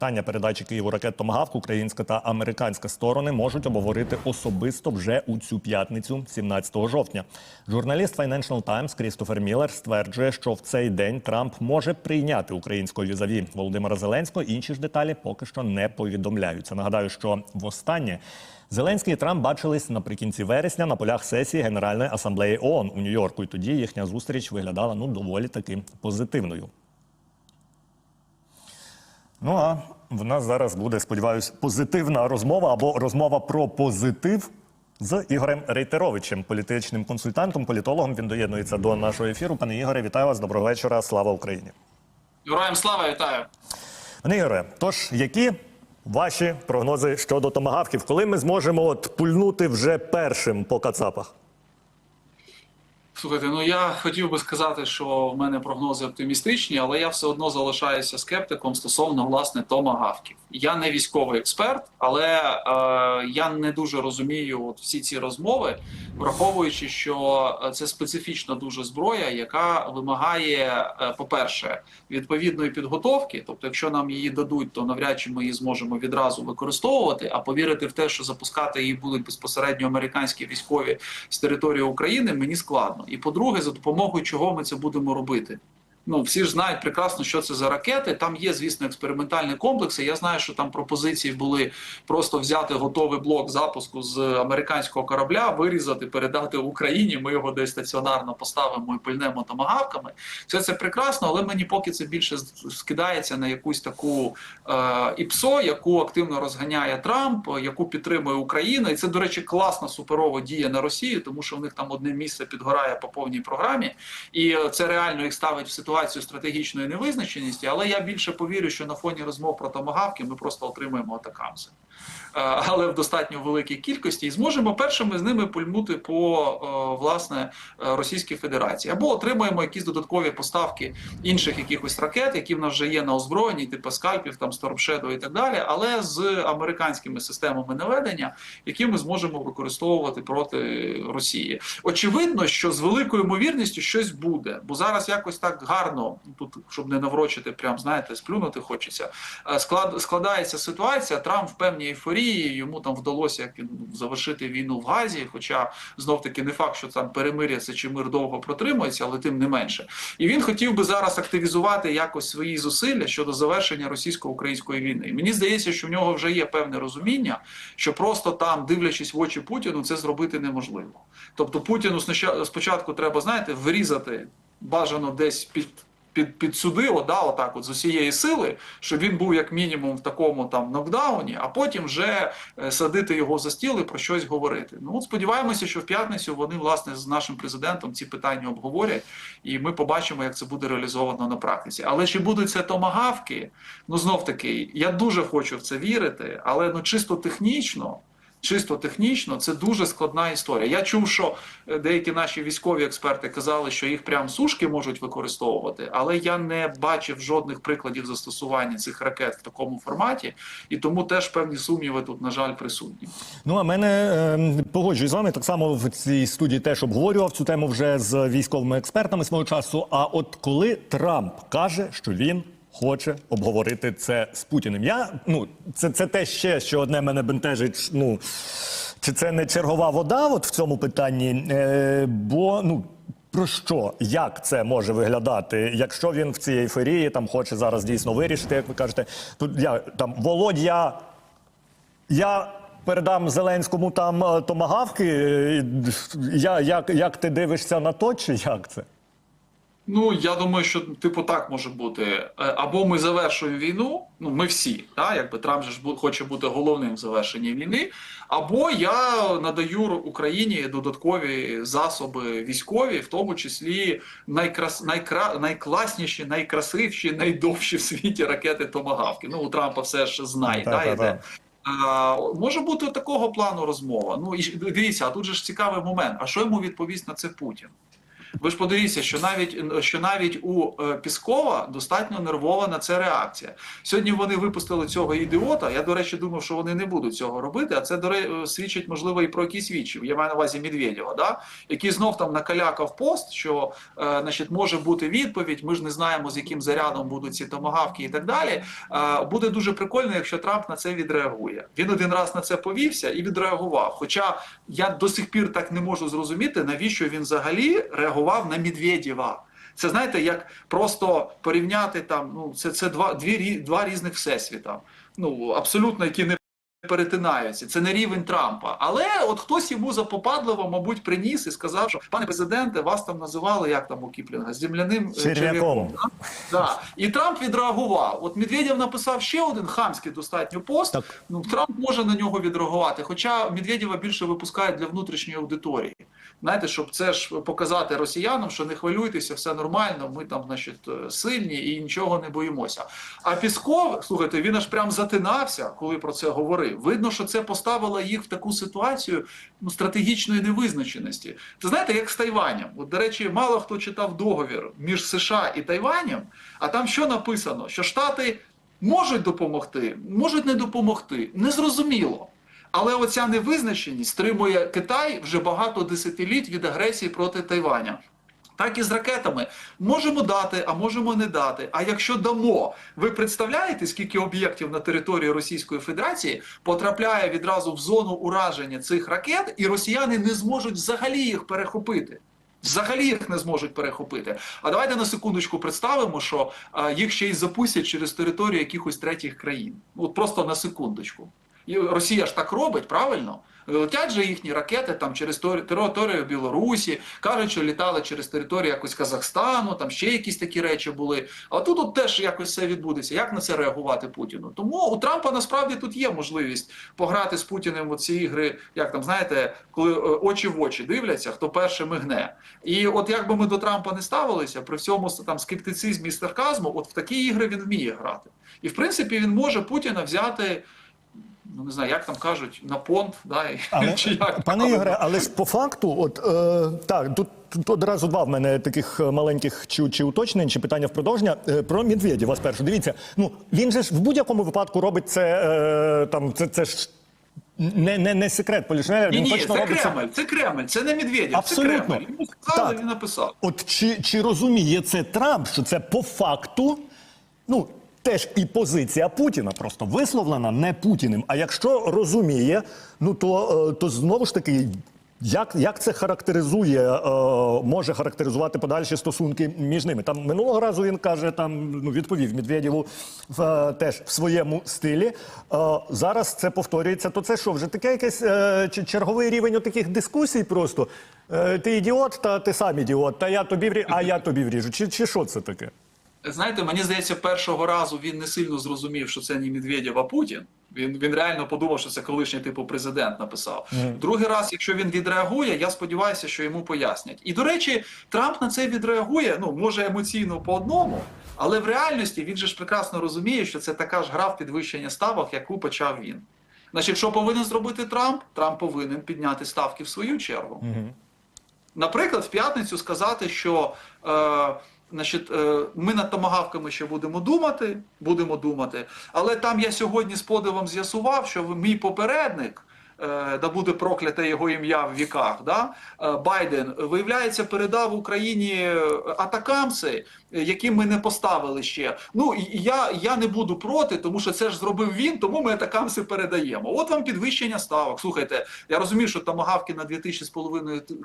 Питання передачі Києву ракет Томагавк українська та американська сторони можуть обговорити особисто вже у цю п'ятницю, 17 жовтня. Журналіст Financial Times Крістофер Міллер стверджує, що в цей день Трамп може прийняти українського візаві Володимира Зеленського. Інші ж деталі поки що не повідомляються. Нагадаю, що востаннє Зеленський і Трамп бачились наприкінці вересня на полях сесії Генеральної асамблеї ООН у Нью-Йорку. І тоді їхня зустріч виглядала ну доволі таки позитивною. Ну а в нас зараз буде, сподіваюсь, позитивна розмова або розмова про позитив з Ігорем Рейтеровичем, політичним консультантом, політологом. Він доєднується до нашого ефіру. Пане Ігоре, вітаю вас. Доброго вечора. Слава Україні. Героям слава вітаю. Пане Ігоре, тож які ваші прогнози щодо томагавків? Коли ми зможемо от пульнути вже першим по кацапах? Слухайте, ну я хотів би сказати, що в мене прогнози оптимістичні, але я все одно залишаюся скептиком стосовно власне томагавків. Я не військовий експерт, але е, я не дуже розумію от всі ці розмови, враховуючи, що це специфічна дуже зброя, яка вимагає, е, по-перше, відповідної підготовки. Тобто, якщо нам її дадуть, то навряд чи ми її зможемо відразу використовувати. А повірити в те, що запускати її будуть безпосередньо американські військові з території України, мені складно. І по-друге, за допомогою чого ми це будемо робити. Ну, всі ж знають прекрасно, що це за ракети. Там є, звісно, експериментальні комплекси. Я знаю, що там пропозиції були просто взяти готовий блок запуску з американського корабля, вирізати, передати Україні. Ми його десь стаціонарно поставимо і пильнемо томагавками. Все це прекрасно, але мені поки це більше скидається на якусь таку е, ІПСО, яку активно розганяє Трамп, яку підтримує Україна. І це, до речі, класна суперова дія на Росію, тому що в них там одне місце підгорає по повній програмі, і це реально їх ставить в ситуацію ситуацію стратегічної невизначеності, але я більше повірю, що на фоні розмов про томагавки ми просто отримаємо атакамси. Але в достатньо великій кількості і зможемо першими з ними пульмути по власне Російській Федерації або отримаємо якісь додаткові поставки інших якихось ракет, які в нас вже є на озброєнні, типу скальпів, там Storm і так далі, але з американськими системами наведення, які ми зможемо використовувати проти Росії. Очевидно, що з великою ймовірністю щось буде, бо зараз якось так гарно тут, щоб не наврочити, прям знаєте, сплюнути хочеться. Склад складається ситуація. Трамп в певній ейфорії йому там вдалося як завершити війну в Газі. Хоча знов таки не факт, що там перемир'я це чи мир довго протримується, але тим не менше. І він хотів би зараз активізувати якось свої зусилля щодо завершення російсько-української війни. І мені здається, що в нього вже є певне розуміння, що просто там, дивлячись в очі Путіну, це зробити неможливо. Тобто Путіну спочатку треба знаєте вирізати бажано десь під. Під підсудило, да, отак, от з усієї сили, щоб він був як мінімум в такому там нокдауні, а потім вже е, садити його за стіл і про щось говорити. Ну от сподіваємося, що в п'ятницю вони власне з нашим президентом ці питання обговорять, і ми побачимо, як це буде реалізовано на практиці. Але чи будуть це томагавки? Ну знов таки, я дуже хочу в це вірити, але ну чисто технічно. Чисто технічно це дуже складна історія. Я чув, що е, деякі наші військові експерти казали, що їх прям сушки можуть використовувати, але я не бачив жодних прикладів застосування цих ракет в такому форматі, і тому теж певні сумніви тут, на жаль, присутні. Ну а мене е, погоджуюсь з вами так само в цій студії теж обговорював цю тему вже з військовими експертами свого часу. А от коли Трамп каже, що він хоче обговорити це з Путіним. Я ну це це те ще, що одне мене бентежить. Ну чи це не чергова вода? От в цьому питанні? Е, Бо ну. Про що, як це може виглядати, якщо він в цій ейфорії там хоче зараз дійсно вирішити, як ви кажете, тут я там Володь, я, я передам Зеленському там е, томагавки. е, Я як, як ти дивишся на то, чи як це? Ну я думаю, що типу так може бути. Е, або ми завершуємо війну. Ну ми всі, та якби Трамп же ж хоче бути головним в завершенні війни. Або я надаю Україні додаткові засоби військові, в тому числі найкрас найкра... найкласніші, найкрасивші, найдовші в світі ракети Томагавки. Ну у Трампа все ж знає, та, та, йде. А, Може бути такого плану розмова. Ну і дивіться, а тут же ж цікавий момент. А що йому відповість на це Путін? Ви ж подивіться, що навіть що навіть у е, Піскова достатньо нервова на це реакція. Сьогодні вони випустили цього ідіота. Я до речі думав, що вони не будуть цього робити. А це до речі, свідчить можливо і про якісь вічі. Я маю на увазі Медведєва, да який знов там накалякав пост, що е, значить може бути відповідь. Ми ж не знаємо з яким зарядом будуть ці томагавки і так далі. Е, буде дуже прикольно, якщо Трамп на це відреагує. Він один раз на це повівся і відреагував. Хоча я до сих пір так не можу зрозуміти, навіщо він взагалі реагував на Медведєва. Це знаєте, як просто порівняти там. Ну це це два дві два різних всесвіта. Ну абсолютно які не перетинаються. Це не рівень Трампа. Але от хтось йому запопадливо, мабуть, приніс і сказав, що пане президенте, вас там називали як там у Кіплінга земляним е, Черв'яком. черв'яком. Да? Да. І Трамп відреагував. От Медведєв написав ще один хамський достатньо пост. Так. Ну Трамп може на нього відреагувати. Хоча Медведєва більше випускають для внутрішньої аудиторії. Знаєте, щоб це ж показати росіянам, що не хвилюйтеся, все нормально. Ми там, значить, е, сильні і нічого не боїмося. А Пісков, слухайте, він аж прям затинався, коли про це говорив. Видно, що це поставило їх в таку ситуацію ну, стратегічної невизначеності. Це знаєте, як з Тайванем. От, до речі, мало хто читав договір між США і Тайванем, а там що написано? Що Штати можуть допомогти, можуть не допомогти. Незрозуміло. Але оця невизначеність стримує Китай вже багато десятиліть від агресії проти Тайваня. Так і з ракетами можемо дати, а можемо не дати. А якщо дамо, ви представляєте, скільки об'єктів на території Російської Федерації потрапляє відразу в зону ураження цих ракет, і росіяни не зможуть взагалі їх перехопити. Взагалі їх не зможуть перехопити. А давайте на секундочку представимо, що а, їх ще й запустять через територію якихось третіх країн. От просто на секундочку. І Росія ж так робить, правильно? Летять же їхні ракети там через територію Білорусі, кажуть, що літали через територію якось Казахстану, там ще якісь такі речі були. А тут от теж якось все відбудеться. Як на це реагувати Путіну? Тому у Трампа насправді тут є можливість пограти з Путіним у ці ігри, як там знаєте, коли е, очі в очі дивляться, хто перший мигне. І от як би ми до Трампа не ставилися, при всьому там скептицизмі і сарказму, от в такі ігри він вміє грати. І в принципі він може Путіна взяти. Ну не знаю, як там кажуть, на понт, да, Але, чи як пане. Ігоре, але ж по факту, от е, так, тут, тут одразу два в мене таких е, маленьких чи, чи уточнень, чи питання в продовження. Е, про Медведєва спершу. Дивіться, ну він же ж в будь-якому випадку робить це е, там, це, це ж не, не, не секрет Полішинеля, Ні, він ні, точно це робить це. Кремль, це Кремль, це не Медведєв, Абсолютно. це Кремль. Йому сказали, він написав. От чи, чи розуміє це Трамп, що це по факту, ну. Теж і позиція Путіна просто висловлена не Путіним. А якщо розуміє, ну то, е, то знову ж таки, як, як це характеризує, е, може характеризувати подальші стосунки між ними? Там минулого разу він каже, там ну відповів Медведєву в, е, теж в своєму стилі. Е, зараз це повторюється. То це що, вже таке якесь е, черговий рівень таких дискусій? Просто е, ти ідіот, та ти сам ідіот, та я тобі вріжу, а я тобі вріжу. Чи, чи що це таке? Знаєте, мені здається, першого разу він не сильно зрозумів, що це не Медведєв, а Путін. Він, він реально подумав, що це колишній типу президент написав. Другий раз, якщо він відреагує, я сподіваюся, що йому пояснять. І до речі, Трамп на це відреагує. Ну може емоційно по одному, але в реальності він же ж прекрасно розуміє, що це така ж гра в підвищення ставок, яку почав він. Значить, що повинен зробити Трамп? Трамп повинен підняти ставки в свою чергу. Наприклад, в п'ятницю сказати, що е, значить, е, ми над томагавками ще будемо думати, будемо думати. Але там я сьогодні з подивом з'ясував, що мій попередник. Е, Да буде прокляте його ім'я в віках. Да? е, Байден виявляється, передав Україні е, атакамси, які ми не поставили ще. Ну я, я не буду проти, тому що це ж зробив він, тому ми атакамси передаємо. От вам підвищення ставок. Слухайте, я розумію, що томагавки на 2000 з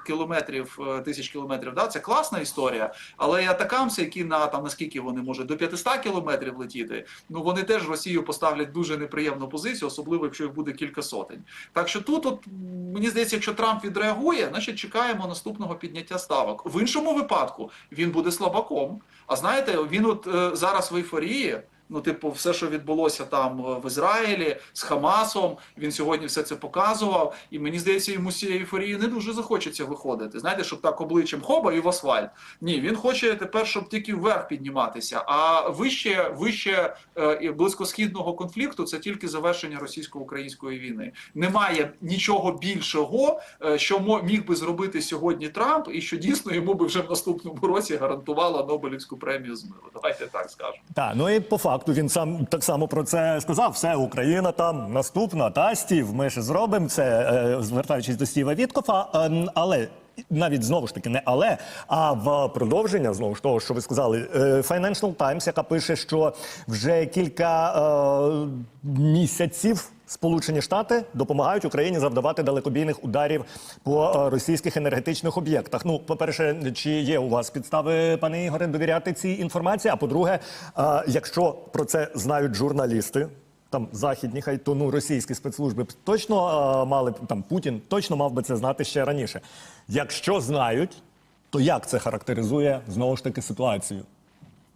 кілометрів тисяч кілометрів. Да, це класна історія. Але і атакамси, які на там наскільки вони можуть до 500 кілометрів летіти, ну вони теж Росію поставлять дуже неприємну позицію, особливо якщо їх буде кілька сотень. Так що тут, от мені здається, якщо Трамп відреагує, значить чекаємо наступного підняття ставок. В іншому випадку він буде слабаком. А знаєте, він от е, зараз в ейфорії. Ну, типу, все, що відбулося там е, в Ізраїлі з Хамасом, він сьогодні все це показував. І мені здається, йому з цієї ейфорії не дуже захочеться виходити. Знаєте, щоб так обличчям хоба і в асфальт. Ні, він хоче тепер, щоб тільки вверх підніматися. А вище, вище е, близькосхідного конфлікту це тільки завершення російсько-української війни. Немає нічого більшого, е, що міг би зробити сьогодні Трамп, і що дійсно йому би вже в наступному році гарантувала Нобелівську премію з миру. Давайте так скажемо. Так, ну і по факту він сам так само про це сказав. Все, Україна там наступна, та Стів, ми ж зробимо це, е, звертаючись до Стіва Віткофа. Ем, але навіть знову ж таки не але, а в продовження знову ж того, що ви сказали, е, Financial Times, яка пише, що вже кілька е, місяців. Сполучені Штати допомагають Україні завдавати далекобійних ударів по е, російських енергетичних об'єктах. Ну, по-перше, чи є у вас підстави, пане Ігоре, довіряти цій інформації? А по-друге, е, якщо про це знають журналісти, там західні, хай то ну російські спецслужби точно е, мали там Путін точно мав би це знати ще раніше. Якщо знають, то як це характеризує знову ж таки ситуацію?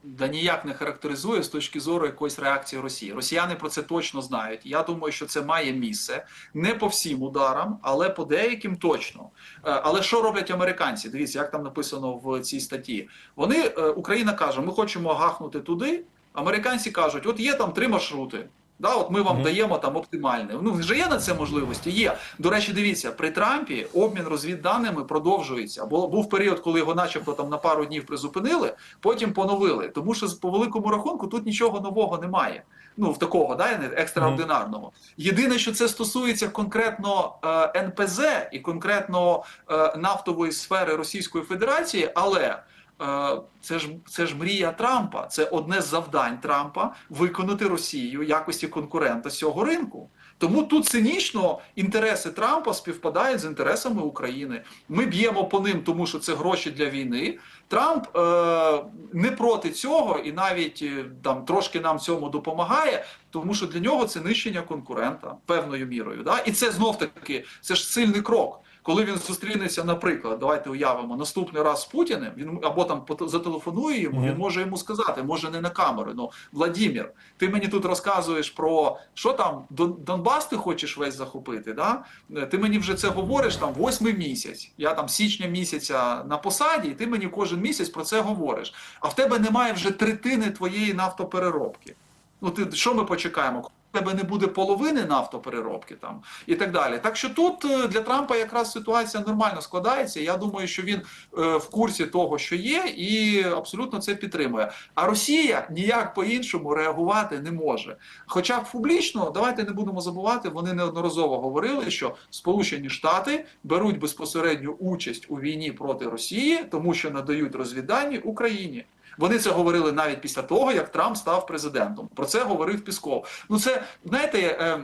Да ніяк не характеризує з точки зору якоїсь реакції Росії. Росіяни про це точно знають. Я думаю, що це має місце не по всім ударам, але по деяким точно. Е, Але що роблять американці? Дивіться, як там написано в цій статті. Вони е, Україна каже: ми хочемо гахнути туди. Американці кажуть, от є там три маршрути. Да, от ми вам Мгм. даємо там оптимальне. Ну вже є на це можливості. Є до речі, дивіться, при Трампі обмін розвідданими продовжується. Бо був період, коли його, начебто, там на пару днів призупинили, потім поновили. Тому що по великому рахунку тут нічого нового немає. Ну в такого, да, не екстраординарного. Єдине, що це стосується конкретно е, НПЗ і конкретно е, нафтової сфери Російської Федерації, але. Е, Це ж це ж мрія Трампа. Це одне з завдань Трампа виконати Росію якості конкурента цього ринку. Тому тут цинічно інтереси Трампа співпадають з інтересами України. Ми б'ємо по ним, тому що це гроші для війни. Трамп е, не проти цього і навіть е, там трошки нам цьому допомагає, тому що для нього це нищення конкурента певною мірою. Да? І це знов таки це ж сильний крок. Коли він зустрінеться, наприклад, давайте уявимо наступний раз з Путіним, він або там зателефонує йому, Мгм. він може йому сказати, може не на камеру. Ну Владімір, ти мені тут розказуєш про що там Дон- Донбас ти хочеш весь захопити. Да? Ти мені вже це говориш там восьмий місяць. Я там січня місяця на посаді, і ти мені кожен місяць про це говориш. А в тебе немає вже третини твоєї нафтопереробки. Ну ти що ми почекаємо? Тебе не буде половини нафтопереробки там і так далі. Так що тут е, для Трампа якраз ситуація нормально складається. Я думаю, що він е, в курсі того, що є, і абсолютно це підтримує. А Росія ніяк по-іншому реагувати не може. Хоча публічно, давайте не будемо забувати, вони неодноразово говорили, що Сполучені Штати беруть безпосередню участь у війні проти Росії, тому що надають розвіддані Україні. Вони це говорили навіть після того, як Трамп став президентом. Про це говорив Пісков. Ну це знаєте, е,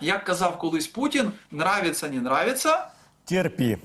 як казав колись Путін, нравиться, не нравиться. Терпі.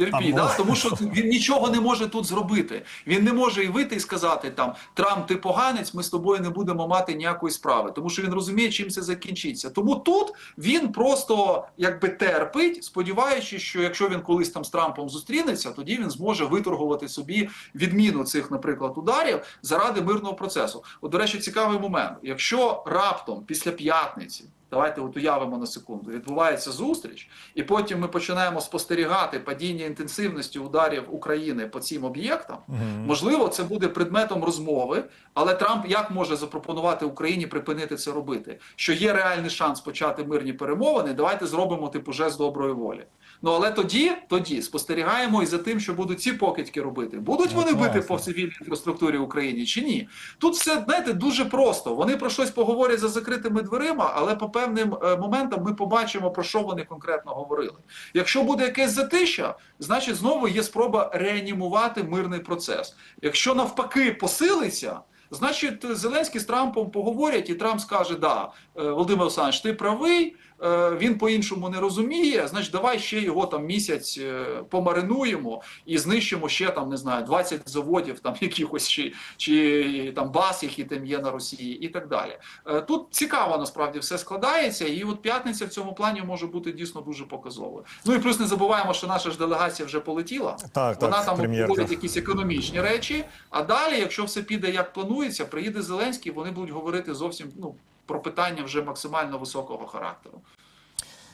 Терпі, да? тому що він нічого не може тут зробити. Він не може і вийти і сказати там Трамп, ти поганець, ми з тобою не будемо мати ніякої справи, тому що він розуміє, чим це закінчиться. Тому тут він просто якби терпить, сподіваючись, що якщо він колись там з Трампом зустрінеться, тоді він зможе виторгувати собі відміну цих, наприклад, ударів заради мирного процесу. От, до речі, цікавий момент. Якщо раптом після п'ятниці. Давайте от уявимо на секунду. Відбувається зустріч, і потім ми починаємо спостерігати падіння інтенсивності ударів України по цим об'єктам. Мгм. Можливо, це буде предметом розмови, але Трамп як може запропонувати Україні припинити це робити? Що є реальний шанс почати мирні перемовини. Давайте зробимо типу жест доброї волі. Ну але тоді, тоді спостерігаємо і за тим, що будуть ці покидьки робити. Будуть Ну, вони бити по цивільній інфраструктурі в Україні чи ні? Тут все знаєте дуже просто. Вони про щось поговорять за закритими дверима, але по певним моментом ми побачимо про що вони конкретно говорили. Якщо буде якесь затища, значить знову є спроба реанімувати мирний процес. Якщо навпаки посилиться. Значить, Зеленський з Трампом поговорять, і Трамп скаже: да, е, Володимир Олександрович, ти правий. Е, він по-іншому не розуміє, значить, давай ще його там місяць е, помаринуємо і знищимо ще там, не знаю, 20 заводів, там якихось чи, чи там баз, які там є на Росії, і так далі. Е, Тут цікаво насправді все складається, і от п'ятниця в цьому плані може бути дійсно дуже показовою. Ну і плюс не забуваємо, що наша ж делегація вже полетіла. Так, Вона так, там обговорить якісь економічні речі. А далі, якщо все піде як планується, приїде Зеленський, вони будуть говорити зовсім ну про питання вже максимально високого характеру.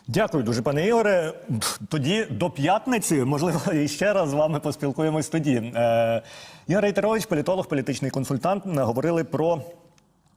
Дякую дуже, пане Ігоре. Тоді до п'ятниці, можливо, і ще раз з вами поспілкуємось тоді. Е, Ігор Ітерович, політолог, політичний консультант, говорили про